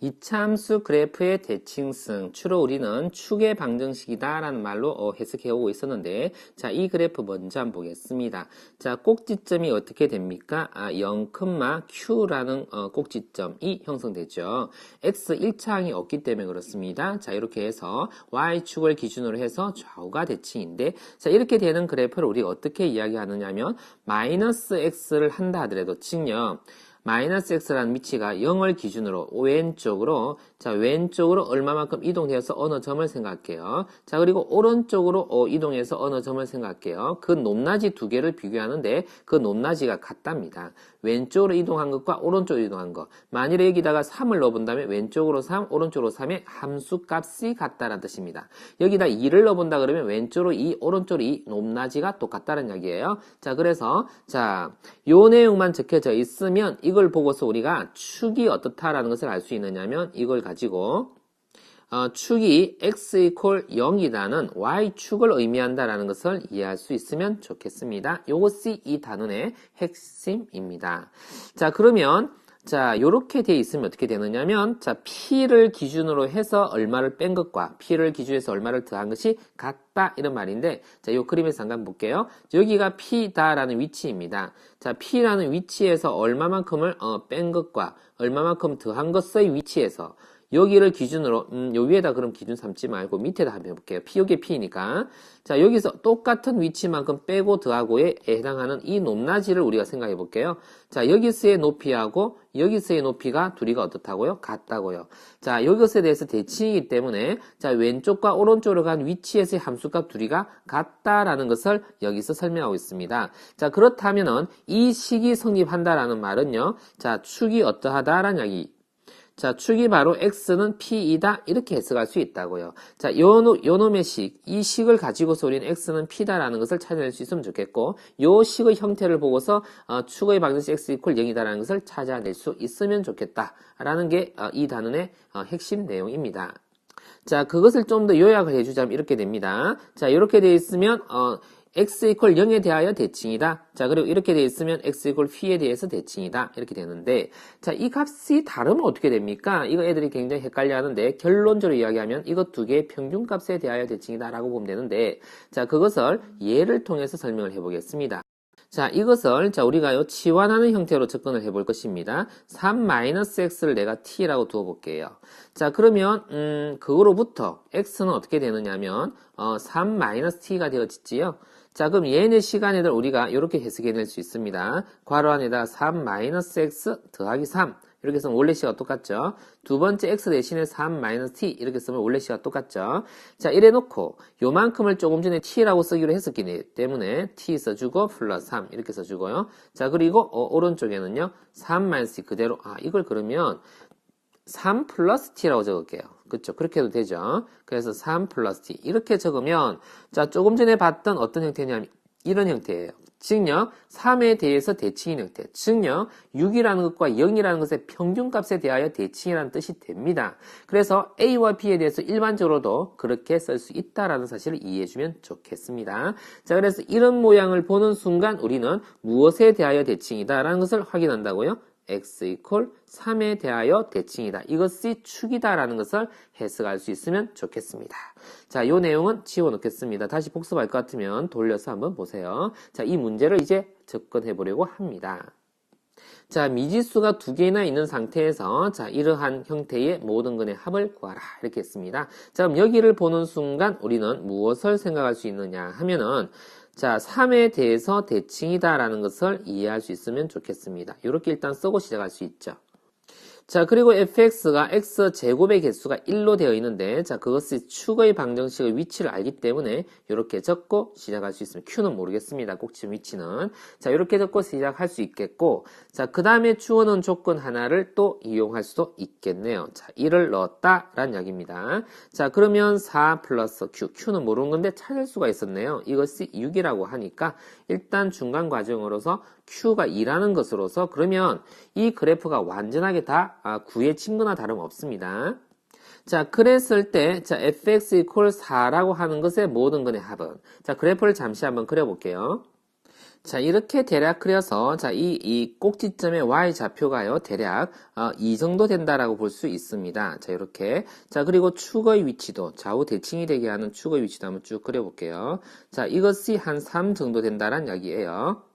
이차함수 그래프의 대칭성, 주로 우리는 축의 방정식이다 라는 말로 어, 해석해 오고 있었는데 자, 이 그래프 먼저 한번 보겠습니다. 자, 꼭지점이 어떻게 됩니까? 아, 0,q라는 어, 꼭지점이 형성되죠. x 1차항이 없기 때문에 그렇습니다. 자, 이렇게 해서 y축을 기준으로 해서 좌우가 대칭인데 자, 이렇게 되는 그래프를 우리가 어떻게 이야기하느냐 면 마이너스 x를 한다 하더라도 즉요. 마이너스 x라는 위치가 0을 기준으로 왼쪽으로 자 왼쪽으로 얼마만큼 이동되어서 어느 점을 생각할게요. 자 그리고 오른쪽으로 어, 이동해서 어느 점을 생각할게요. 그 높낮이 두 개를 비교하는데 그 높낮이가 같답니다. 왼쪽으로 이동한 것과 오른쪽으로 이동한 것. 만일에 여기다가 3을 넣어본다면 왼쪽으로 3, 오른쪽으로 3의 함수값이 같다는 뜻입니다. 여기다 2를 넣어본다 그러면 왼쪽으로 2, 오른쪽으로 2 높낮이가 똑같다는 이야기예요. 자 그래서 자 요 내용만 적혀져 있으면 이걸 보고서 우리가 축이 어떻다라는 것을 알 수 있느냐면 이걸 가지고 어, 축이 x 이퀄 0이다는 y축을 의미한다라는 것을 이해할 수 있으면 좋겠습니다. 이것이 이 단원의 핵심입니다. 자, 그러면 자, 요렇게 돼 있으면 어떻게 되느냐면 자, p를 기준으로 해서 얼마를 뺀 것과 p를 기준해서 얼마를 더한 것이 같다 이런 말인데 자, 요 그림에서 잠깐 볼게요. 여기가 p다라는 위치입니다. 자, p라는 위치에서 얼마만큼을 어, 뺀 것과 얼마만큼 더한 것의 위치에서 여기를 기준으로 음, 요 위에다 그럼 기준 삼지 말고 밑에다 한번 해볼게요. P 여기 P니까 자 여기서 똑같은 위치만큼 빼고 더하고에 해당하는 이 높낮이를 우리가 생각해 볼게요. 자 여기서의 높이하고 여기서의 높이가 둘이가 어떻다고요? 같다고요. 자 여기서에 대해서 대칭이기 때문에 자 왼쪽과 오른쪽으로 간 위치에서의 함수값 둘이가 같다라는 것을 여기서 설명하고 있습니다. 자 그렇다면은 이 식이 성립한다라는 말은요. 자 축이 어떠하다라는 이야기 자, 축이 바로 x는 p이다 이렇게 해석할 수 있다고요. 자, 요, 요 놈의 식, 이 식을 가지고서 우리는 x는 p다라는 것을 찾아낼 수 있으면 좋겠고 요 식의 형태를 보고서 어, 축의 방정식 x 이퀄 0이다라는 것을 찾아낼 수 있으면 좋겠다라는 게이 어, 단원의 어, 핵심 내용입니다. 자, 그것을 좀 더 요약을 해주자면 이렇게 됩니다. 자, 이렇게 되어 있으면 어, x 이퀄 0에 대하여 대칭이다. 자, 그리고 이렇게 되어 있으면 x 이퀄 p에 대해서 대칭이다. 이렇게 되는데, 자, 이 값이 다르면 어떻게 됩니까? 이거 애들이 굉장히 헷갈려 하는데, 결론적으로 이야기하면 이것 두 개의 평균 값에 대하여 대칭이다. 라고 보면 되는데, 자, 그것을 예를 통해서 설명을 해보겠습니다. 자, 이것을 자 우리가요 치환하는 형태로 접근을 해볼 것입니다. 3-x를 내가 t라고 두어 볼게요. 자, 그러면 음, 그거로부터 x는 어떻게 되느냐면 어, 3-t가 되어지지요. 자, 그럼 얘네 시간에들 우리가 이렇게 해석해낼 수 있습니다. 괄호 안에다 3-x 더하기 3 이렇게 쓰면 원래 시가 똑같죠. 두 번째 x 대신에 3-t 이렇게 쓰면 원래 시가 똑같죠. 자 이래 놓고 요만큼을 조금 전에 t라고 쓰기로 했었기 때문에 t 써주고 플러스 3 이렇게 써주고요. 자 그리고 어, 오른쪽에는요 3-t 그대로 아 이걸 그러면 3 플러스 t라고 적을게요. 그렇죠. 그렇게 해도 되죠. 그래서 3 플러스 t 이렇게 적으면 자 조금 전에 봤던 어떤 형태냐면 이런 형태예요. 즉요 3에 대해서 대칭인 형태 즉요 6이라는 것과 0이라는 것의 평균값에 대하여 대칭이라는 뜻이 됩니다 그래서 A와 B에 대해서 일반적으로도 그렇게 쓸 수 있다라는 사실을 이해해 주면 좋겠습니다 자 그래서 이런 모양을 보는 순간 우리는 무엇에 대하여 대칭이다 라는 것을 확인한다고요 x 이퀄 3에 대하여 대칭이다. 이것이 축이다라는 것을 해석할 수 있으면 좋겠습니다. 자, 이 내용은 지워놓겠습니다. 다시 복습할 것 같으면 돌려서 한번 보세요. 자, 이 문제를 이제 접근해 보려고 합니다. 자, 미지수가 두 개나 있는 상태에서 자, 이러한 형태의 모든 근의 합을 구하라. 이렇게 했습니다. 자, 그럼 여기를 보는 순간 우리는 무엇을 생각할 수 있느냐 하면은 자, 3에 대해서 대칭이다라는 것을 이해할 수 있으면 좋겠습니다. 이렇게 일단 쓰고 시작할 수 있죠. 자, 그리고 fx가 x 제곱의 개수가 1로 되어 있는데, 자, 그것이 축의 방정식의 위치를 알기 때문에 이렇게 적고 시작할 수 있습니다. q는 모르겠습니다. 꼭 지금 위치는. 자, 이렇게 적고 시작할 수 있겠고, 자, 그 다음에 주어놓은 조건 하나를 또 이용할 수도 있겠네요. 자, 1을 넣었다 라는 이야기입니다. 자, 그러면 4 플러스 q. q는 모르는 건데 찾을 수가 있었네요. 이것이 6이라고 하니까 일단 중간 과정으로서 q가 2라는 것으로서 그러면 이 그래프가 완전하게 다 9의 아, 친구나 다름없습니다. 자, 그랬을 때, 자, fx equal 4라고 하는 것의 모든 근의 합은. 자, 그래프를 잠시 한번 그려볼게요. 자, 이렇게 대략 그려서, 자, 이, 이 꼭지점의 y 좌표가요, 대략, 어, 이 정도 된다라고 볼 수 있습니다. 자, 이렇게. 자, 그리고 축의 위치도, 좌우 대칭이 되게 하는 축의 위치도 한번 쭉 그려볼게요. 자, 이것이 한 3 정도 된다는 이야기예요.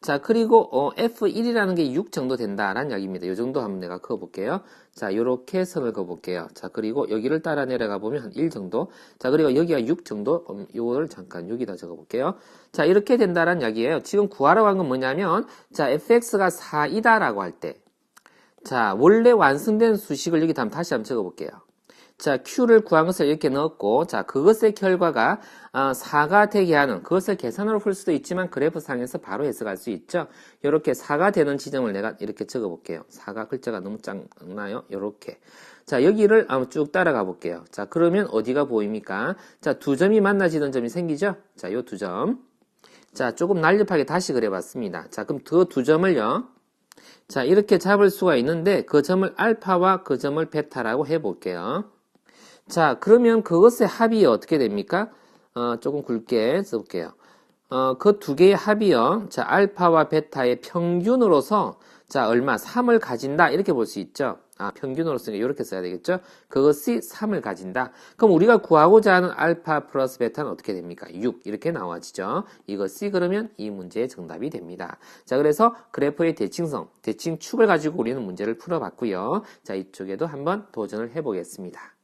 자, 그리고 어, F1이라는 게 6 정도 된다라는 이야기입니다. 이 정도 한번 내가 그어볼게요. 자, 요렇게 선을 그어볼게요. 자, 그리고 여기를 따라 내려가 보면 한 1 정도. 자, 그리고 여기가 6 정도. 음, 요거를 잠깐 여기다 적어볼게요. 자, 이렇게 된다라는 이야기예요. 지금 구하라고 한건 뭐냐면, 자, fx가 4이다라고 할 때, 자, 원래 완성된 수식을 여기 다음 다시 한번 적어볼게요. 자, Q를 구한 것을 이렇게 넣었고, 자, 그것의 결과가 어, 4가 되게 하는 그것을 계산으로 풀 수도 있지만 그래프 상에서 바로 해석할 수 있죠. 이렇게 4가 되는 지점을 내가 이렇게 적어 볼게요. 4가 글자가 너무 작나요? 이렇게. 자, 여기를 쭉 따라가 볼게요. 자, 그러면 어디가 보입니까? 자, 두 점이 만나지는 점이 생기죠? 자, 요 두 점. 자, 조금 날렵하게 다시 그려봤습니다. 자, 그럼 그 두 점을요. 자, 이렇게 잡을 수가 있는데 그 점을 알파와 그 점을 베타라고 해볼게요. 자, 그러면 그것의 합이 어떻게 됩니까? 어, 조금 굵게 써볼게요. 어, 그 두 개의 합이요. 자, 알파와 베타의 평균으로서 자, 얼마? 3을 가진다. 이렇게 볼 수 있죠. 아, 평균으로 쓰니까 이렇게 써야 되겠죠? 그것이 3을 가진다. 그럼 우리가 구하고자 하는 알파 플러스 베타는 어떻게 됩니까? 6. 이렇게 나와지죠. 이것이 그러면 이 문제의 정답이 됩니다. 자, 그래서 그래프의 대칭성, 대칭축을 가지고 우리는 문제를 풀어봤고요. 자, 이쪽에도 한번 도전을 해보겠습니다.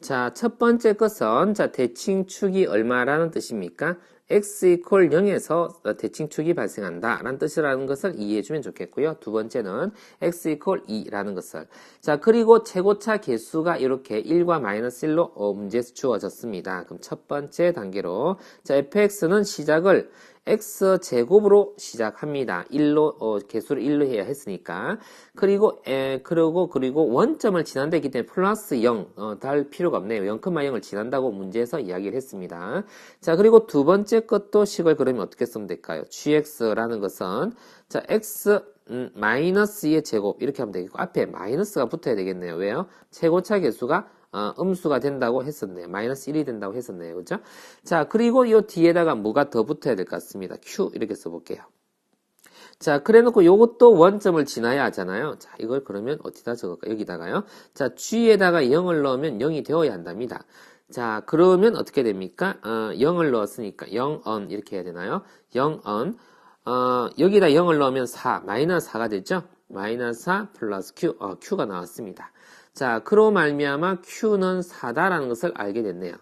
자, 첫 번째 것은 자, 대칭축이 얼마라는 뜻입니까? x 이퀄 0에서 대칭축이 발생한다 라는 뜻이라는 것을 이해해 주면 좋겠고요. 두 번째는 x 이퀄 2라는 것을 자 그리고 최고차 개수가 이렇게 1과 마이너스 1로 어, 문제에서 주어졌습니다. 그럼 첫 번째 단계로 자 fx는 시작을 x 제곱으로 시작합니다. 1로 어, 개수를 1로 해야 했으니까 그리고 에, 그리고 그리고 원점을 지난다기 때문에 플러스 0 어, 달 필요가 없네요. 0,0을 지난다고 문제에서 이야기를 했습니다. 자 그리고 두 번째 것도 식을 그러면 어떻게 쓰면 될까요? gx라는 것은 자 x 음, 마이너스의 제곱 이렇게 하면 되겠고 앞에 마이너스가 붙어야 되겠네요. 왜요? 최고차 개수가 어, 음수가 된다고 했었네요. 마이너스 1이 된다고 했었네요. 그죠? 자, 그리고 이 뒤에다가 뭐가 더 붙어야 될 것 같습니다. Q 이렇게 써볼게요. 자, 그래 놓고 요것도 원점을 지나야 하잖아요. 자, 이걸 그러면 어디다 적을까? 여기다가요. 자, G에다가 0을 넣으면 0이 되어야 한답니다. 자, 그러면 어떻게 됩니까? 어, 0을 넣었으니까 0언 이렇게 해야 되나요? 0언 어, 여기다 0을 넣으면 4, 마이너스 4가 되죠? 마이너스 4 플러스 Q, 어, Q가 나왔습니다. 자, 그로 말미암아 Q는 4다라는 것을 알게 됐네요.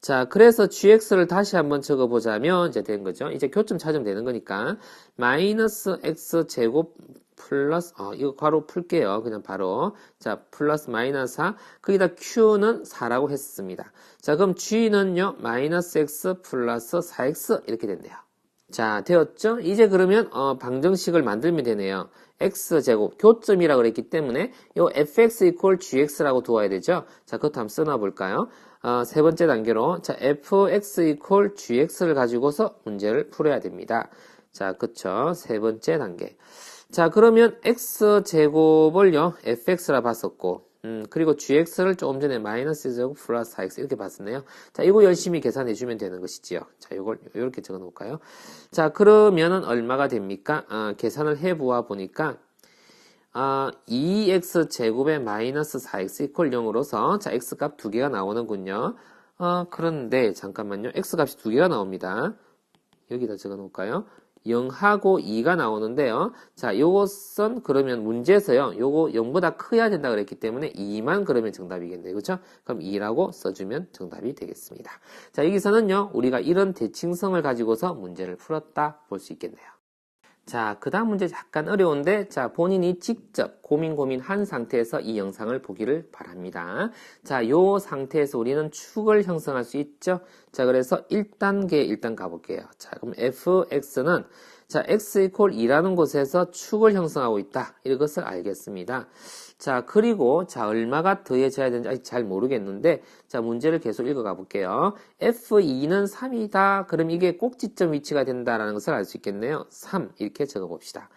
자, 그래서 gx를 다시 한번 적어보자면 이제 된 거죠. 이제 교점 찾으면 되는 거니까 마이너스 x 제곱 플러스 어, 이거 바로 풀게요. 그냥 바로 자 플러스 마이너스 4 거기다 q는 4라고 했습니다. 자 그럼 g는요 마이너스 x 플러스 4x 이렇게 된대요. 자 되었죠? 이제 그러면 어, 방정식을 만들면 되네요. x제곱 교점이라고 그랬기 때문에 이 fx equal gx라고 두어야 되죠. 자, 그것도 한번 써놔 볼까요? 어, 세 번째 단계로 자, fx equal gx를 가지고서 문제를 풀어야 됩니다. 자, 그쵸. 세 번째 단계. 자, 그러면 x제곱을요, fx라 봤었고, 음, 그리고 gx를 조금 전에 마이너스 제곱 플러스 4x 이렇게 봤었네요. 자, 이거 열심히 계산해 주면 되는 것이지요. 자, 이걸 이렇게 적어 놓을까요? 자, 그러면은 얼마가 됩니까? 아, 계산을 해 보아 보니까 아, 2x 제곱에 마이너스 4x 이퀄 0으로서 자, x 값 두 개가 나오는군요. 어, 그런데 잠깐만요. x 값이 두 개가 나옵니다. 여기다 적어 놓을까요? 0하고 2가 나오는데요. 자, 요것은 그러면 문제에서요. 요거 0보다 커야 된다 그랬기 때문에 2만 그러면 정답이겠네요. 그렇죠? 그럼 2라고 써주면 정답이 되겠습니다. 자, 여기서는요. 우리가 이런 대칭성을 가지고서 문제를 풀었다 볼 수 있겠네요. 자, 그 다음 문제 약간 어려운데, 자, 본인이 직접 고민 고민한 상태에서 이 영상을 보기를 바랍니다. 자, 요 상태에서 우리는 축을 형성할 수 있죠? 자, 그래서 1단계 일단 가볼게요. 자, 그럼 fx는 자, x 이퀄 2라는 곳에서 축을 형성하고 있다. 이것을 알겠습니다. 자, 그리고 자, 얼마가 더해져야 되는지 아직 잘 모르겠는데 자, 문제를 계속 읽어가 볼게요. f2는 3이다. 그럼 이게 꼭지점 위치가 된다라는 것을 알 수 있겠네요. 3 이렇게 적어 봅시다.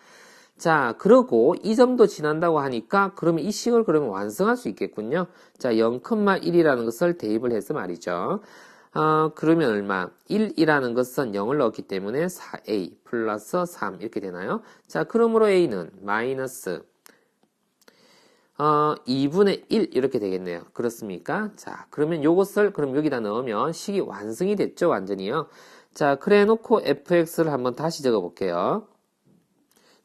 자, 그리고 이 점도 지난다고 하니까 그러면 이 식을 그러면 완성할 수 있겠군요. 자, 0,1이라는 것을 대입을 해서 말이죠. 어, 그러면 얼마? 1이라는 것은 0을 넣었기 때문에 4a 플러스 3 이렇게 되나요? 자, 그러므로 a는 마이너스 어, 2분의 1 이렇게 되겠네요. 그렇습니까? 자, 그러면 요것을 그럼 여기다 넣으면 식이 완성이 됐죠, 완전히요. 자, 그래 놓고 fx를 한번 다시 적어 볼게요.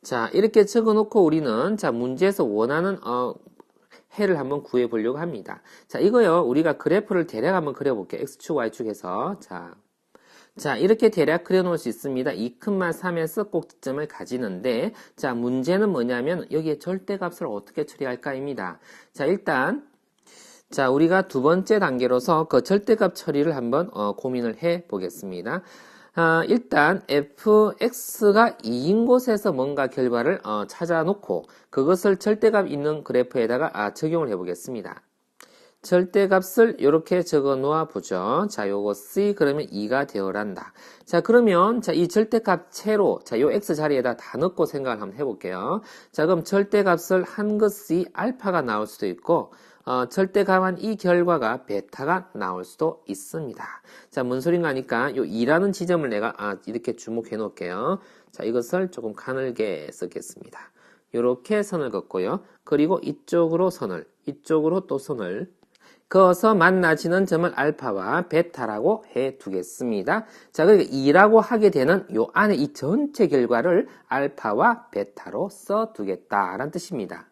자, 이렇게 적어 놓고 우리는 자, 문제에서 원하는 어, 해를 한번 구해 보려고 합니다. 자, 이거요. 우리가 그래프를 대략 한번 그려 볼게요. x축, y축에서. 자, 자, 이렇게 대략 그려놓을 수 있습니다. 2,3에서 꼭지점을 가지는데, 자, 문제는 뭐냐면, 여기에 절대값을 어떻게 처리할까입니다. 자, 일단, 자, 우리가 두 번째 단계로서 그 절대값 처리를 한번 어, 고민을 해 보겠습니다. 아, 일단 fx가 2인 곳에서 뭔가 결과를 어, 찾아놓고 그것을 절대값 있는 그래프에다가 아, 적용을 해 보겠습니다. 절대값을 이렇게 적어 놓아 보죠. 자, 요거 C 그러면 2가 되어란다. 자, 그러면 자, 이 절대값 채로 자, 요 x 자리에다 다 넣고 생각을 한번 해 볼게요. 자, 그럼 절대값을 한 것이 알파가 나올 수도 있고 어, 절대값한 이 결과가 베타가 나올 수도 있습니다. 자, 뭔 소린가 하니까 요 2라는 지점을 내가 아, 이렇게 주목해 놓을게요. 자, 이것을 조금 가늘게 쓰겠습니다. 이렇게 선을 긋고요. 그리고 이쪽으로 선을, 이쪽으로 또 선을 그어서 만나지는 점을 알파와 베타라고 해 두겠습니다. 자, 그러니까 2라고 하게 되는 요 안에 이 전체 결과를 알파와 베타로 써 두겠다라는 뜻입니다.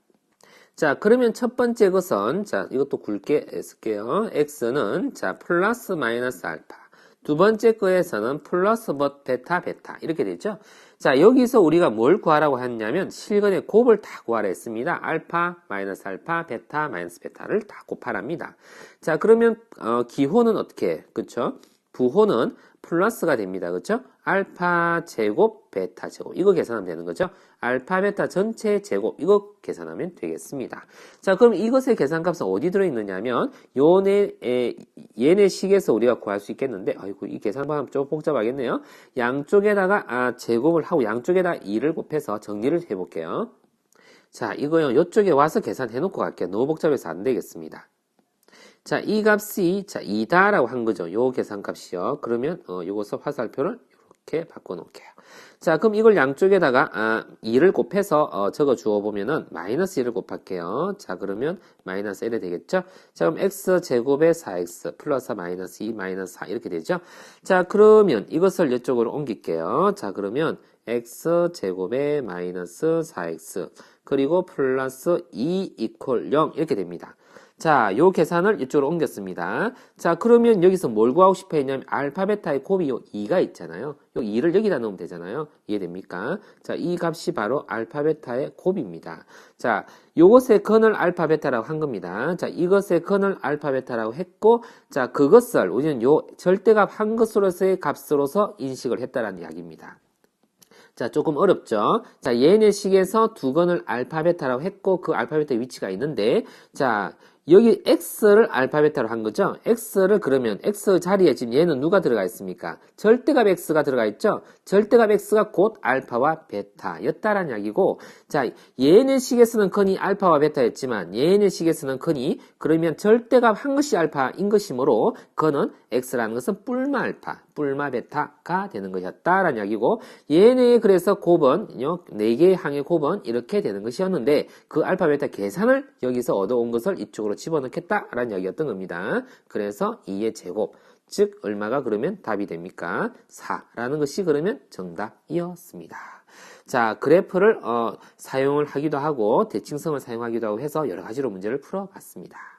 자, 그러면 첫 번째 것은 자, 이것도 굵게 쓸게요. x는 자, 플러스 마이너스 알파. 두 번째 거에서는 플러스 뭐 베타 베타 이렇게 되죠. 자 여기서 우리가 뭘 구하라고 했냐면 실근의 곱을 다 구하라 했습니다. 알파 마이너스 알파 베타 마이너스 베타를 다 곱하랍니다. 자 그러면 어, 기호는 어떻게 그쵸? 부호는 플러스가 됩니다. 그렇죠? 알파 제곱 베타 제곱 이거 계산하면 되는 거죠. 알파 베타 전체 제곱 이거 계산하면 되겠습니다. 자 그럼 이것의 계산값은 어디 들어있느냐면 요네 에, 얘네 식에서 우리가 구할 수 있겠는데 아이고 이 계산 방법 좀 복잡하겠네요. 양쪽에다가 아, 제곱을 하고 양쪽에다 2를 곱해서 정리를 해볼게요. 자 이거요 이쪽에 와서 계산해 놓고 갈게요. 너무 복잡해서 안 되겠습니다. 자, 이 값이 자 2다라고 한 거죠. 요 계산값이요. 그러면 어, 요것을 화살표를 이렇게 바꿔 놓을게요. 자, 그럼 이걸 양쪽에다가 아, 2를 곱해서 어, 적어 주어 보면은 마이너스 1을 곱할게요. 자, 그러면 마이너스 1이 되겠죠? 자, 그럼 x 제곱에 4x 플러스 마이너스 2 마이너스 4 이렇게 되죠? 자, 그러면 이것을 이쪽으로 옮길게요. 자, 그러면 x 제곱에 마이너스 4x 그리고 플러스 2 이퀄 0 이렇게 됩니다. 자, 요 계산을 이쪽으로 옮겼습니다. 자, 그러면 여기서 뭘 구하고 싶어 했냐면 알파 베타의 곱이 요 2가 있잖아요. 요 2를 여기다 넣으면 되잖아요. 이해됩니까? 자, 이 값이 바로 알파 베타의 곱입니다. 자, 요것의 근을 알파 베타라고 한 겁니다. 자, 이것의 근을 알파 베타라고 했고 자, 그것을 우리는 요 절대값 한 것으로서의 값으로서 인식을 했다라는 이야기입니다. 자, 조금 어렵죠? 자, 얘네 식에서 두 건을 알파베타라고 했고, 그 알파베타의 위치가 있는데, 자, 여기 x를 알파베타로 한 거죠. x를 그러면 x 자리에 지금 얘는 누가 들어가 있습니까? 절대값 x가 들어가 있죠. 절대값 x가 곧 알파와 베타였다라는 이야기고 자 얘네 식에서는 건이 알파와 베타였지만 얘네 식에서는 건이 그러면 절대값 한 것이 알파인 것이므로 건은 x라는 것은 뿔마 알파, 뿔마 베타가 되는 것이었다라는 이야기고 얘네의 그래서 곱은 4개의 항의 곱은 이렇게 되는 것이었는데 그 알파 베타 계산을 여기서 얻어온 것을 이쪽으로 집어넣겠다라는 이야기였던 겁니다. 그래서 2의 제곱, 즉 얼마가 그러면 답이 됩니까? 4라는 것이 그러면 정답이었습니다. 자, 그래프를 어, 사용을 하기도 하고 대칭성을 사용하기도 하고 해서 여러 가지로 문제를 풀어봤습니다.